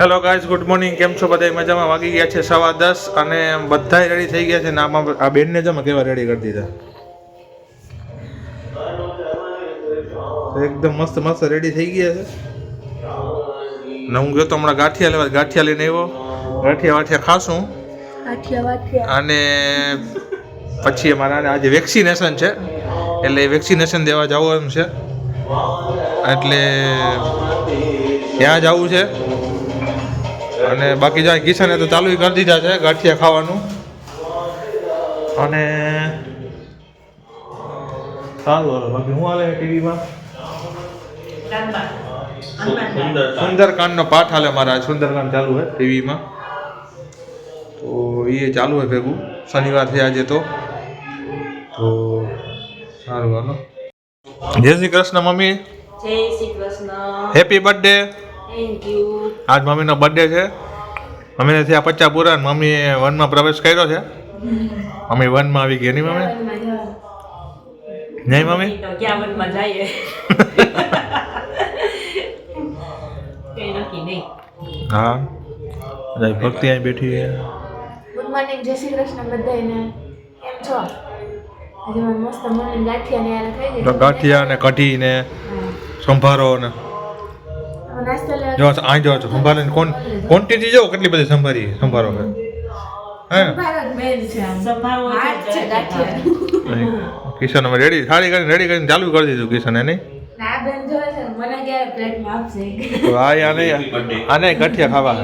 Hello guys good morning કેમ છો? બધા મજામાં? વાગી ગયા છે સવા દસ અને બધા રેડી થઈ ગયા છે. ને આમાં આ બેનને જમા કેવા રેડી કરી દીધા. એકદમ મસ્ત મસ્ત રેડી થઈ ગયા છે. ને હું ગયો તો હમણાં ગાંઠિયા લેવા ગાંઠિયા લઈને આવ્યો. ગાંઠિયા વાઠિયા ખાશું. અને પછી અમારા આજે વેક્સિનેશન છે. એટલે વેક્સિનેશન દેવા જવાનું છે. એટલે ત્યાં જવું છે. અને બાકી જાય કિશને તો ચાલુ કરી દીધા છે ગાંઠિયા ખાવાનું. અને સારું હાલો બાકી હું હાલે ટીવીમાં? સુંદરકાંડનો પાઠ હાલે મારા સુંદરકાંડ ચાલુ હોય ટીવીમાં. તો એ ચાલુ હોય ભેગું શનિવાર થયા આજે તો. તો સારું હાલો. જય શ્રી કૃષ્ણ મમ્મી. જય Shri Krishna. Happy birthday thank you આજ મમ્મીનો બર્થડે છે. મમ્મીને થયા પચાસ પૂરા ને મમ્મીએ વનમાં પ્રવેશ કર્યો છે? મમ્મી વનમાં આવી ગઈ નહીં મમ્મી? નહીં મમ્મી? તો ક્યાં વનમાં જઈએ? હા. જય ભક્તિ અહીં બેઠી છે. ગુડ મોર્નિંગ જય શ્રી કૃષ્ણ બધાને કેમ છો? આજે મને મસ્ત મોર્નિંગ ગાંઠિયા ને ગાંઠિયા કઢી ને સંભારો ને જો અહીં જો સંભાળે કોણ ક્વોન્ટિટી જો કેટલી બધી સંભારી સંભારો હે? કિશન અમે રેડી સારી કરીને રેડી કરીને ચાલુ કરી દીધું કિશન નહીં? ના આ બેન જોવે છે ને, મને ક્યારે પ્લેટમાં આપશે? તો આ આને ગઠિયા ખાવા.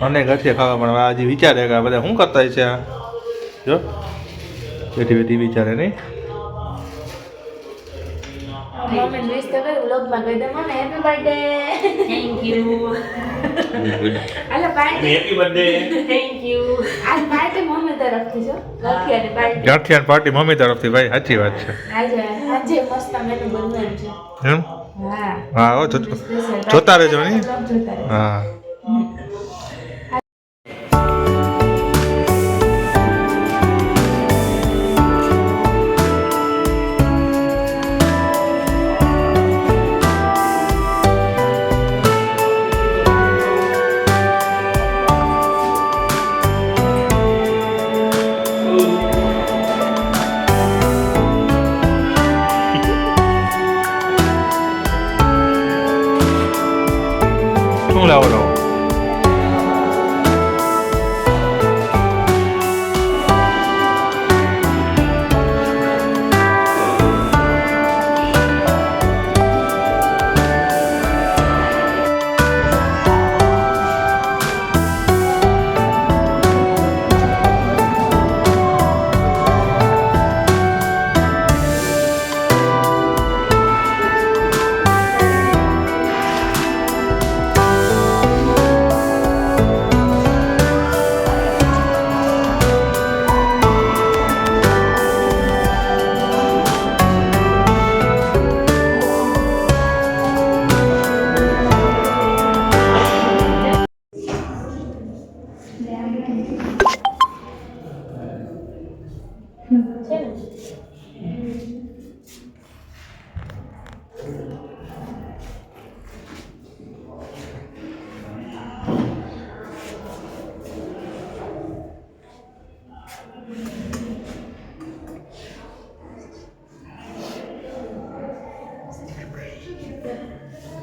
અને ગઠિયા ખાવા પણ આજે વિચારે કે બધા શું કરતા છે આ? જો. બેઠી બેઠી વિચારે નહીં? મમ્મી વિશ તો કરી વ્લોગમાં કહી દે મને happy birthday thank you hello party happy birthday thank you આજ પાર્ટી મમ્મી તરફથી છે ગાંઠિયાની પાર્ટી ગાંઠિયા પાર્ટી મમ્મી તરફથી ભાઈ સાચી વાત છે આજે આજે મસ્ત મેનુ બનવાનું છે એમ હા હા જોતા રહેજો રહેજો હા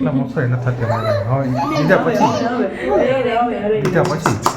એટલા મસાઈ નથી થતી હવે બીજા પછી બીજા પછી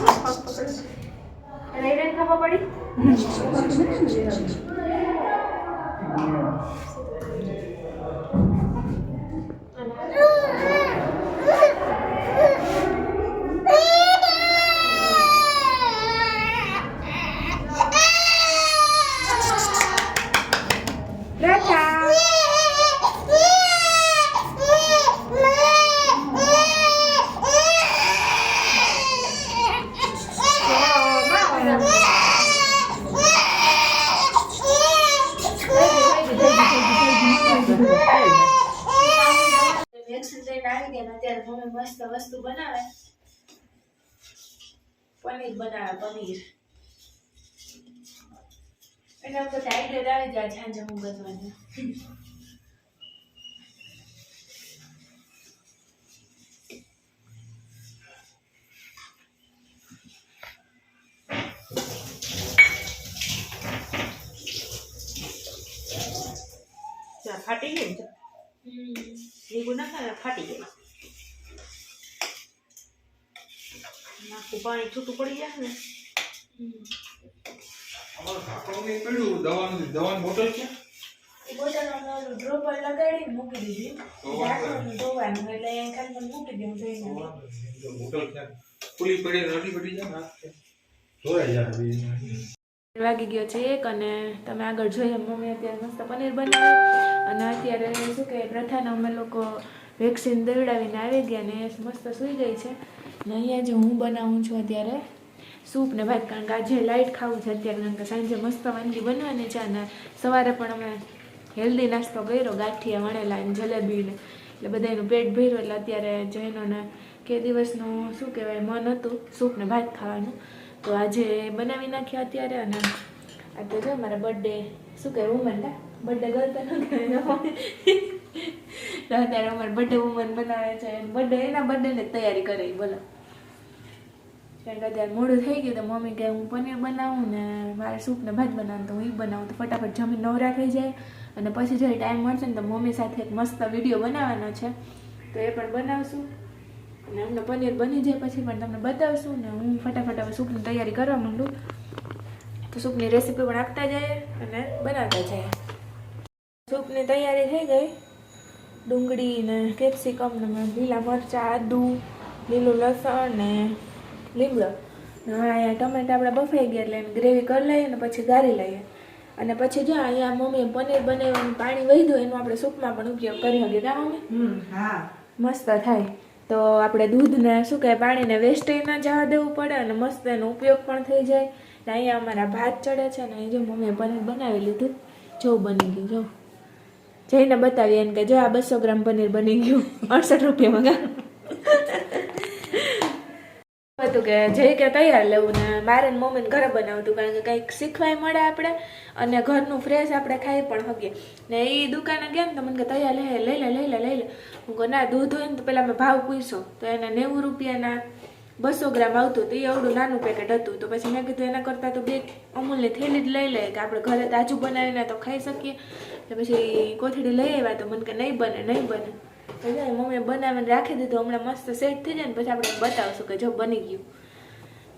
પનીર. બનાવ્યા પનીર એના ઉપર આઈડિયા આવી જાય સાંજે હું પાણી છૂટું પડી જાય ને. હમ. દવાનું બોટલ છે? બોટલમાં ડ્રોપર લગાડીને મૂકી દીધી. ધોવાનું એટલે ખાલી મૂકી દઉં જોઈને બોટલ છે. ખુલ્લી પડી રડી પડી જાય ને. જોયા જાય વાગી ગયો છે એક અને તમે આગળ જોઈએ મમ્મી અત્યારે મસ્ત પનીર બનાવે અને અત્યારે શું કે પ્રથાને અમે લોકો વેક્સિન દોડાવીને આવી ગયા ને મસ્ત સૂઈ ગઈ છે. ને અહીંયા જે હું બનાવું છું અત્યારે, સૂપ ને ભાત, કારણ કે આજે લાઇટ ખાવું છે અત્યારે, કારણ કે સાંજે મસ્ત વાનગી બનવાની છે અને સવારે પણ અમે હેલ્ધી નાસ્તો કર્યો, ગાંઠિયા, વણેલા અને જલેબીને એટલે બધા એનું પેટ ભર્યું, એટલે અત્યારે જૈનોને કે દિવસનું શું કહેવાય, મન હતું સૂપ ને ભાત ખાવાનું. તો આજે બનાવી નાખ્યા અત્યારે અને આ તો જો મારા બર્થડે શું કહેવાય વુમન બર્થડે ગર્લ તો અત્યારે અમારે બર્થડે વુમન બનાવે છે બર્થડે એના બર્થડેની તૈયારી કરે બોલો. કારણ કે અત્યારે મોડું થઈ ગયું તો મમ્મી કહે, હું પનીર બનાવું ને મારે સૂપ ને ભાત બનાવું તો હું એ બનાવું. તો ફટાફટ જમીન નવરા થઈ જાય અને પછી જ્યારે ટાઈમ મળશે ને તો મમ્મી સાથે એક મસ્ત વીડિયો બનાવવાનો છે. તો એ પણ બનાવશું. અને અમને પનીર બની જાય પછી પણ તમને બતાવશું ને હું ફટાફટ હવે સૂપની તૈયારી કરવા માંડું. તો સૂપની રેસીપી પણ આપતા જઈએ અને બનાવતા જઈએ. સૂપની તૈયારી થઈ ગઈ. ડુંગળી ને કેપ્સિકમ ને લીલા મરચાં, આદુ, લીલું લસણ ને લીમડો. અહીંયા ટમેટા આપણે બફાઈ ગયા એટલે એની ગ્રેવી કરી લઈએ ને પછી ગાળી લઈએ. અને પછી જો અહીંયા મમ્મીએ પનીર બનાવ્યું પાણી વહી એનો આપણે સૂપમાં પણ ઉપયોગ કરી શકીએ કા મમ્મી? હા. મસ્ત થાય. તો આપણે દૂધને શું કહે પાણીને વેસ્ટેજ ના જવા દેવું પડે અને મસ્ત એનો ઉપયોગ પણ થઈ જાય. ને અહીંયા અમારા ભાત ચડે છે ને અહીં જો મમ્મીએ પનીર બનાવી લીધું. જો બની ગયું જો. જઈને બતાવીએ એને કે જો આ બસો ગ્રામ પનીર બની ગયું. અડસઠ રૂપિયામાં હતું કે જઈ કે તૈયાર લેવું ને મારે મમ્મીને ઘરે બનાવતું કારણ કે કંઈક શીખવાય મળે આપણે અને ઘરનું ફ્રેશ આપણે ખાઈ પણ શકીએ. ને એ દુકાને ગયા ને તો મને કે તૈયાર લે લઈ લે લઈ લે લઈ લે. હું કહું, ના, દૂધ હોય ને તો પહેલાં મેં ભાવ પૂછ્યો તો એને નેવું રૂપિયાના બસો ગ્રામ આવતું તો એ આવડું નાનું પેકેટ હતું. તો પછી મેં કીધું, એના કરતાં તો બે અમૂલની થેલી જ લઈ લે કે આપણે ઘરે તાજું બનાવીને તો ખાઈ શકીએ. એટલે પછી કોથળી લઈ આવ્યા તો મને કે, નહીં બને નહીં બને. તો જાય મમ્મીએ બનાવીને રાખી દીધું, હમણાં મસ્ત સેટ થઈ જાય ને પછી આપણે બતાવશું કે જો બની ગયું.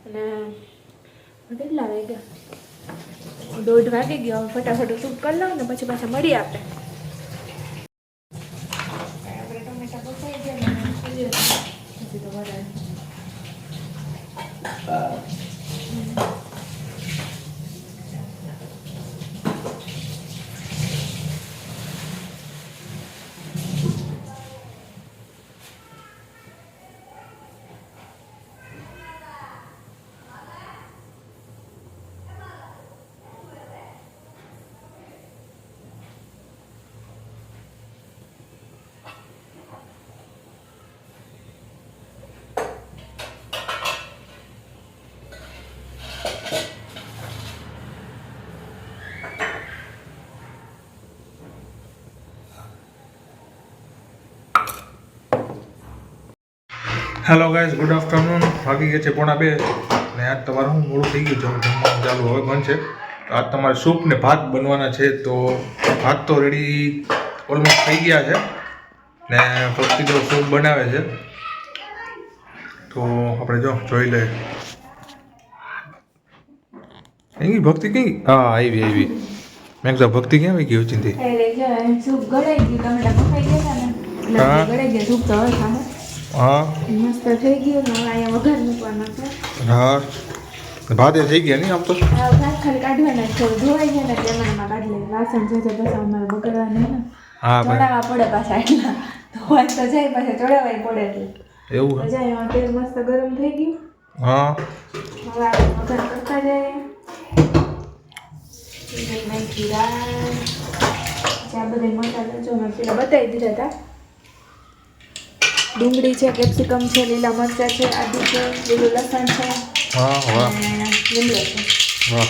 અને કેટલા વાગ્યા? દોઢ વાગી ગયો. ફટાફટ સૂપ કરી લઉં ને પછી પાછા આપણે આપણે ટમેટા બફાઈ ગયા ને પછી તો વધારે હેલો ગાઈઝ ગુડ આફ્ટરનૂન ભાગી ગયા છે પોણા બે. ને આજ તમારે હું મોડું થઈ ગયું છે. જમવાનું ચાલુ હવે બનશે તો આજ તમારે સૂપ ને ભાત બનવાના છે. તો ભાત તો રેડી ઓલમોસ્ટ થઈ ગયા છે. ને ભક્તિ તો સૂપ બનાવે છે. તો આપણે જો જોઈ લઈએ. એની ભક્તિ કઈ? હા આવી આવી. મેં કીધું ભક્તિ ક્યાં આવી ગઈ ચિંતી? સૂપ ગળાઈ ગયું. ટમેટા ગયા ને? હા. ગળાઈ ગયા સૂપ તો હવે હા. મસ્ત થઈ ગયું. ને હવે વઘાર મૂકવાનો છે. હા. ભાત થઈ ગયા નહીં આમ તો? ભાત ખાલી કાઢવાના છે. ધોવાઈ ને તેમાં કાઢી લઈએ. વાસણ છે તે અમારે બગડવા ને હા ચડાવવા પડે પાછા એટલા. ધોવાય તો જાય પાછા ચડાવવાય પડે એટલે. એવું જાય તેલ મસ્ત ગરમ થઈ ગયું. હા. હવે આપણે વઘાર કરતા જઈએ. બધા મસાલા જો મેં પેલા બતાવી દીધા હતા. ડુંગળી છે કેપ્સિકમ છે લીલા મરચાં છે આદુ છે લીલું લસણ છે હા વાહ. લીમડો છે. વાહ.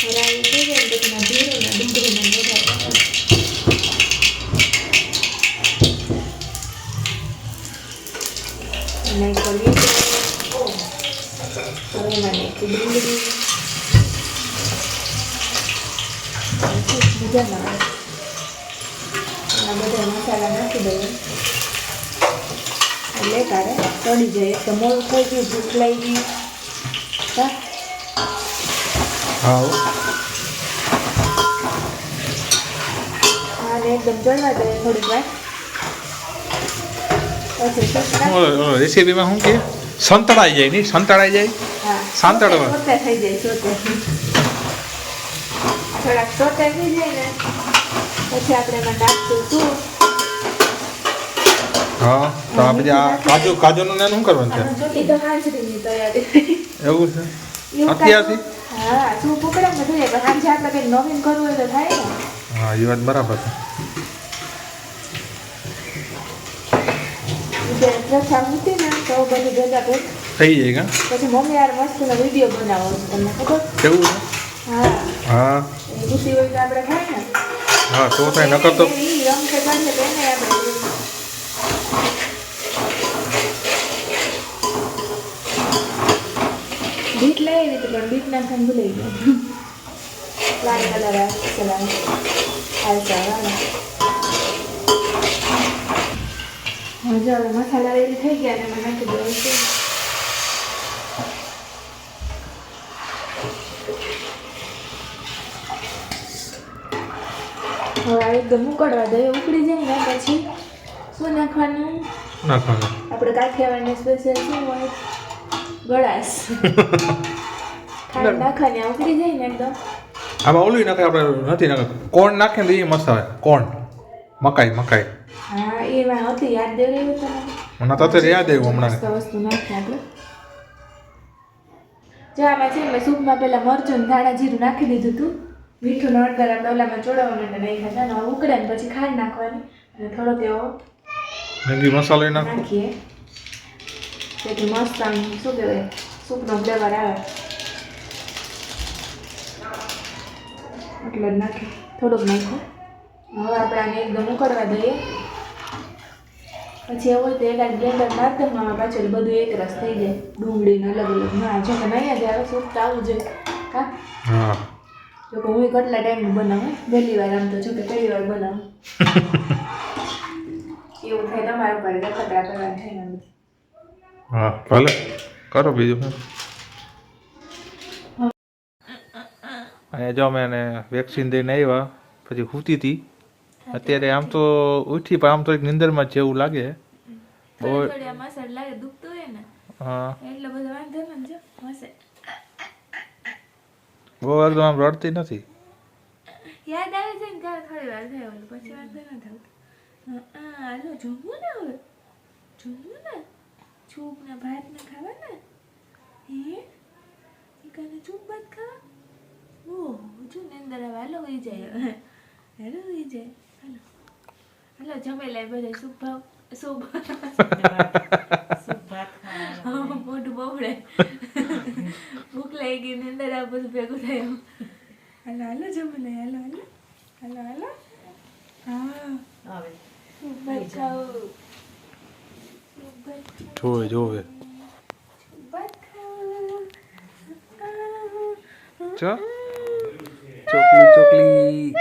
હરાવી થઈ જાય પછી જીરું ને ડુંગળીને વઘાર કરવાનો. કરીએ હવે એમાં નાખી ડુંગળી. બીજા ના બધા મસાલા નાખી દઉં એટલે તારે ચડી જાય. તો મોડું થઈ ગયું ભૂખ લાગી. ગઈ હા. આને એકદમ ચડવા દે થોડીક વાર. રેસીપીમાં શું કે? સંતળાઈ જાય નહીં? સંતળાઈ જાય? હા સાંતળવા. થઈ જાય થોડાક સોતે થઈ જાય ને. પછી આપણે એમાં નાખશું શું હા તો આ પછી આ કાજુ કાજુનું ને શું કરવાનું છે? એવું છે? અત્યારથી? હા શું પકડા ને પણ સાંજે આપણે કંઈક નવીન કરવું હોય તો થાય ને. હા એ વાત બરાબર છે. જે મૂકી ને તો બધી ભેગા થઈ. જાય પછી મમ્મી યાર મસ્તનો વીડિયો બનાવો છે તમને ખબર? કેવું છે? હા. હા. હોય તો આપણે ખાય ને. હા તો થાય નકર તો રમશે તો બીટ પણ બીટ નાખવાનું ભૂલાઈ ગયું લાલ કલર જો હવે મસાલા રેડી થઈ ગયા અને એમાં નાખી દઉં છું હવે આ એકદમ ઉકળવા દઈએ ઉકળી જાય ને પછી શું નાખવાનું? નાખવાનું. આપણે કાઠિયાવાડની સ્પેશિયલ શું હોય? ગળાશ. આ ઉકળી જાય ને એકદમ આમાં ઓલું નાખે આપણે નથી નાખે કોણ નાખે ને એ મસ્ત આવે કોણ? મકાઈ મકાઈ. હા એમાં હતી યાદ મને. તો અત્યારે યાદ આવ્યું હમણાં મસ્ત વસ્તુ નાખી આપણે જો આમાં છે મેં સૂપમાં પહેલાં મરચું ધાણા જીરું નાખી દીધું હતું. મીઠું ને હળદર આપણે ઓલામાં ચોળવવા માટે નાખ્યા હતા. ને ઉકળે ને પછી ખાંડ નાખવાની. અને થોડોક એવો મેગી મસાલો નાખીએ. તેથી મસ્ત આમ શું કહેવાય સૂપનો ફ્લેવર આવે. એટલે જ નાખી. થોડુંક નાખ્યું હવે આપણે આને એકદમ ઉકળવા દઈએ. પછી એવું હોય તો એકાદ બ્લેન્ડર મારી દઉં આમાં પાછળ બધું એક રસ થઈ જાય. ડુંગળીને અલગ અલગ. ના જો કે નહીં જ આવે સૂપ આવું જોઈએ હા? જો કે હું કેટલા ટાઈમનું બનાવું? પહેલી વાર આમ તો જો કે પહેલી વાર બનાવું. એવું થાય તમારા ઉપર દખતરા કરવા થાય હા ભલે. કરો બીજું. અને જો અમે એને વેક્સિન દઈને આવ્યા પછી સૂતી હતી. અત્યારે આમ તો ઉઠી પણ આમ તો એક નિંદરમાં જેવું લાગે. બહુ હા. બહુ એકદમ આમ રડતી નથી. યાદ આવે છે ને ત્યારે થોડી વાર થાય ઓલું પછી વાંધો ન થતો હાલો જમવું ને હવે? જમવું ને? છૂપ ને ભાત ને ખાવા ને હે? કને છૂપ ભાત ખાવા? જો ને અંદર હવે હાલો હોઈ જાય. હાલો હોઈ જાય. હાલો. હાલો જમેલા બધા. સૂપ શુભ હા, મોઢું બબડે ભૂખ લાગી ગઈ ને અંદર બધું ભેગું થાય. હાલો હાલો જમી લઈએ હાલો હાલો. હાલો હાલો. હા. હવે ભાત જોવે જોવે. ચો? ચોકલી ચોકલી.